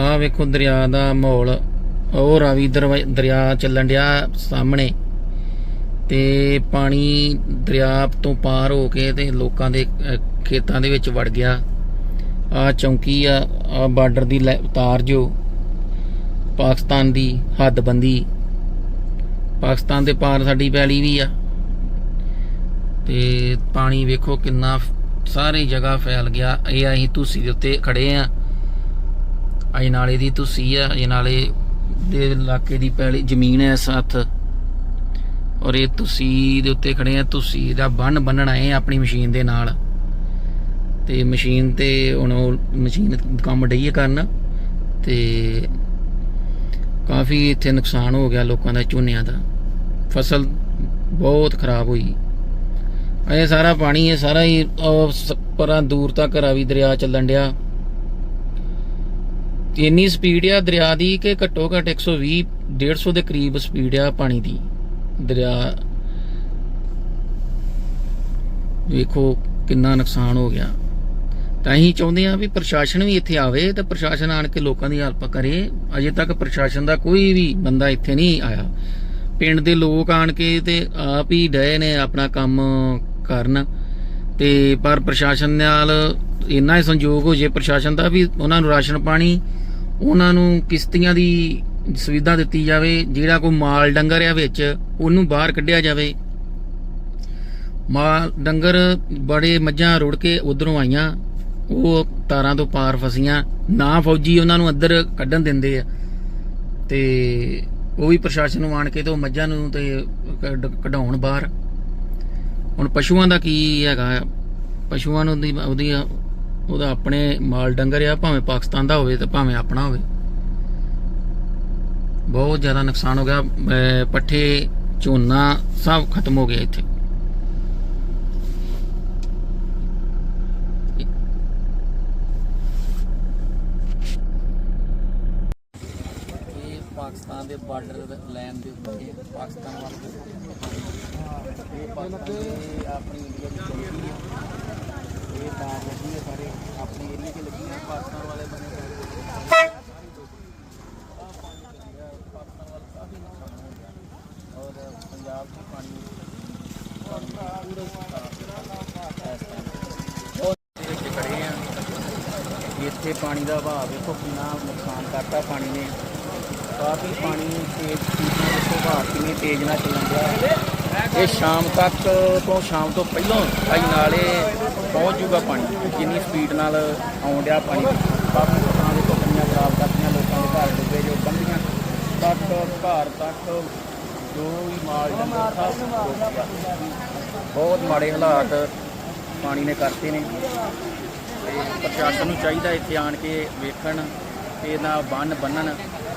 ਆਹ ਵੇਖੋ ਦਰਿਆ ਦਾ ਮਾਹੌਲ, ਉਹ ਰਾਵੀ ਦਰਵਾ- ਦਰਿਆ ਚੱਲਣ ਡਿਆ ਸਾਹਮਣੇ। ਤੇ ਪਾਣੀ ਦਰਿਆ ਤੋਂ ਪਾਰ ਹੋ ਕੇ ਤੇ ਲੋਕਾਂ ਦੇ ਖੇਤਾਂ ਦੇ ਵਿੱਚ ਵੜ ਗਿਆ। ਆ ਚੌਂਕੀ ਆ ਆ ਬਾਰਡਰ ਦੀ ਲੈ- ਤਾਰ ਜੋ। ਪਾਕਿਸਤਾਨ ਦੀ ਹੱਦਬੰਦੀ। ਪਾਕਿਸਤਾਨ ਦੇ ਪਾਰ ਸਾਡੀ ਪੈਲੀ ਵੀ ਆ। ਤੇ ਪਾਣੀ ਵੇਖੋ ਕਿੰਨਾ ਸਾਰੀ ਜਗ੍ਹਾ ਫੈਲ ਗਿਆ। ਇਹ ਅਸੀਂ ਤੁਸੀਂ ਦੇ ਉੱਤੇ ਖੜੇ ਆ। ਅਜ ਨਾਲੇ ਦੀ ਤੁਸੀਂ ਆ, ਇਹ ਨਾਲੇ ਦੇ ਇਲਾਕੇ ਦੀ ਪਹਿਲੀ ਜ਼ਮੀਨ ਹੈ ਸਾਥ ਔਰ ਇਹ ਤੁਸੀਂ ਦੇ ਉੱਤੇ ਖੜੇ ਆ, ਤੁਸੀਂ ਦਾ ਬੰਨ ਬੰਨਣ ਆਏ ਆਪਣੀ ਮਸ਼ੀਨ ਦੇ ਨਾਲ। ਤੇ ਮਸ਼ੀਨ ਤੇ ਹੁਣ ਉਹ ਮਸ਼ੀਨ ਕੰਮ ਡਈ ਕਰਨ। ਤੇ ਕਾਫੀ ਇੱਥੇ ਨੁਕਸਾਨ ਹੋ ਗਿਆ ਲੋਕਾਂ ਦਾ, ਝੋਨਿਆਂ ਦਾ। ਫਸਲ ਬਹੁਤ ਖਰਾਬ ਹੋਈ। ਇਹ ਸਾਰਾ ਪਾਣੀ ਹੈ ਸਾਰਾ ਹੀ ਪਰਾਂ ਦੂਰ ਤੱਕ ਰਾਵੀ ਦਰਿਆ ਚੱਲਣ ਡਿਆ। ਇੰਨੀ ਸਪੀਡ ਆ ਦਰਿਆ ਦੀ ਕਿ ਘੱਟੋ ਘੱਟ 120 150 ਦੇ ਕਰੀਬ ਸਪੀਡ ਆ ਪਾਣੀ ਦੀ। ਦਰਿਆ ਵੇਖੋ ਕਿੰਨਾ ਨੁਕਸਾਨ ਹੋ ਗਿਆ। ਤਾਂ ਅਸੀਂ ਚਾਹੁੰਦੇ ਆ ਵੀ ਪ੍ਰਸ਼ਾਸਨ ਵੀ ਇੱਥੇ ਆਵੇ ਤੇ ਪ੍ਰਸ਼ਾਸਨ ਆਣ ਕੇ ਲੋਕਾਂ ਦੀ ਹੈਲਪ ਕਰੇ। ਅਜੇ ਤੱਕ ਪ੍ਰਸ਼ਾਸਨ ਦਾ ਕੋਈ ਵੀ ਬੰਦਾ ਇੱਥੇ ਨਹੀਂ ਆਇਆ। ਪਿੰਡ ਦੇ ਲੋਕ ਆਣ ਕੇ ਤੇ ਆਪ ਹੀ ਡਏ ਨੇ ਆਪਣਾ ਕੰਮ ਕਰਨ। ਤੇ ਪਰ ਪ੍ਰਸ਼ਾਸਨ ਨਾਲ ਇੰਨਾ ਹੀ ਸੰਯੋਗ ਹੋ ਜੇ ਪ੍ਰਸ਼ਾਸਨ ਦਾ ਵੀ ਉਹਨਾਂ ਨੂੰ ਰਾਸ਼ਨ ਪਾਣੀ, ਉਹਨਾਂ ਨੂੰ ਕਿਸ਼ਤੀਆਂ ਦੀ ਸੁਵਿਧਾ ਦਿੱਤੀ ਜਾਵੇ, ਜਿਹੜਾ ਕੋਈ ਮਾਲ ਡੰਗਰ ਆ ਵਿੱਚ, ਉਹਨੂੰ ਬਾਹਰ ਕੱਢਿਆ ਜਾਵੇ। ਮਾਲ ਡੰਗਰ ਬੜੇ ਮੱਝਾਂ ਰੁੜ ਕੇ ਉਧਰੋਂ ਆਈਆਂ, ਉਹ ਤਾਰਾਂ ਤੋਂ ਪਾਰ ਫਸੀਆਂ, ਨਾ ਫੌਜੀ ਉਹਨਾਂ ਨੂੰ ਅੰਦਰ ਕੱਢਣ ਦਿੰਦੇ ਆ। ਤੇ ਉਹ ਵੀ ਪ੍ਰਸ਼ਾਸਨ ਨੂੰ ਆਣ ਕੇ ਤੇ ਉਹ ਮੱਝਾਂ ਨੂੰ ਤੇ ਕਢਾਉਣ ਬਾਹਰ। ਹੁਣ ਪਸ਼ੂਆਂ ਦਾ ਕੀ ਹੈਗਾ? ਪਸ਼ੂਆਂ ਨੂੰ ਉਹਦੀ ਉਹਦਾ ਆਪਣੇ ਮਾਲ ਡੰਗਰ ਆ, ਭਾਵੇਂ ਪਾਕਿਸਤਾਨ ਦਾ ਹੋਵੇ ਤੇ ਭਾਵੇਂ ਆਪਣਾ ਹੋਵੇ। ਬਹੁਤ ਜ਼ਿਆਦਾ ਨੁਕਸਾਨ ਹੋ ਗਿਆ। ਪੱਠੇ, ਝੋਨਾ ਸਭ ਖਤਮ ਹੋ ਗਿਆ ਇੱਥੇ। ਪਾਕਿਸਤਾਨ ਦੇ ਬਾਰਡਰ ਲਾਈਨ ਦੇ ਉੱਤੇ, ਪਾਕਿਸਤਾਨ ਵੱਲ ਇਹ ਪਾਕਿਸਤਾਨ ਦੇ ਆਪਣੀ ਇੰਡੀਆ ਦੀ ਚੌਕੀ ਹੈ ਇਹ ਤਾਰ ਲੱਗੀ ਹੈ ਸਾਰੇ ਆਪਣੇ ਏਰੀਆ 'ਚ ਲੱਗੀ ਹੈ ਪਾਕਿਸਤਾਨ ਵਾਲੇ ਬਣੇ ਹੋਏ ਪਾਕਿਸਤਾਨ ਵੱਲ ਕਾਫੀ ਨੁਕਸਾਨ ਹੋ ਗਿਆ ਔਰ ਪੰਜਾਬ 'ਚ ਪਾਣੀ ਪਾਣੀ ਪੂਰਾ ਇਸ ਟਾਈਮ ਬਹੁਤ ਦੇ ਵਿੱਚ ਖੜੇ ਆ ਇੱਥੇ ਪਾਣੀ ਦਾ ਵਹਾਅ ਵੇਖੋ ਕਿੰਨਾ ਨੁਕਸਾਨ ਕਰਤਾ ਪਾਣੀ ਨੇ ਕਾਫੀ ਪਾਣੀ ਇਹ ਸ਼ਾਮ ਤੱਕ ਤੋਂ ਸ਼ਾਮ ਤੋਂ ਪਹਿਲਾਂ ਭਾਈ ਨਾਲੇ ਪਹੁੰਚ ਜੂਗਾ ਪਾਣੀ। ਜਿੰਨੀ ਸਪੀਡ ਨਾਲ ਆਉਣ ਡਿਆ ਪਾਣੀ। ਕਾਫੀ ਲੋਕਾਂ ਦੇ ਟੋਕਰੀਆਂ ਖਰਾਬ ਕਰਤੀਆਂ, ਲੋਕਾਂ ਦੇ ਘਰ ਡੁੱਬੇ ਜੋ ਬੰਦੀਆਂ। ਤੱਕ, ਘਰ ਤੱਕ ਜੋ ਵੀ ਮਾਲ ਡੰਗਰ ਬਹੁਤ ਮਾੜੇ ਹਾਲਾਤ ਪਾਣੀ ਨੇ ਕਰਤੇ ਨੇ। ਤੇ ਪ੍ਰਸ਼ਾਸਨ ਨੂੰ ਚਾਹੀਦਾ ਇੱਥੇ ਆਣ ਕੇ ਵੇਖਣ ਤੇ ਇਹਦਾ ਬੰਨ ਬੰਨਣ।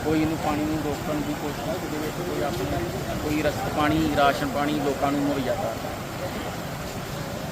ਕੋਈ ਇਹਨੂੰ ਪਾਣੀ ਨੂੰ ਰੋਕਣ ਦੀ ਕੋਸ਼ਿਸ਼ ਕਰੇ ਕੋਈ ਆਪਣਾ, ਕੋਈ ਰਸਤ ਪਾਣੀ, ਰਾਸ਼ਨ ਪਾਣੀ ਲੋਕਾਂ ਨੂੰ ਮੁਹੱਈਆ ਕਰ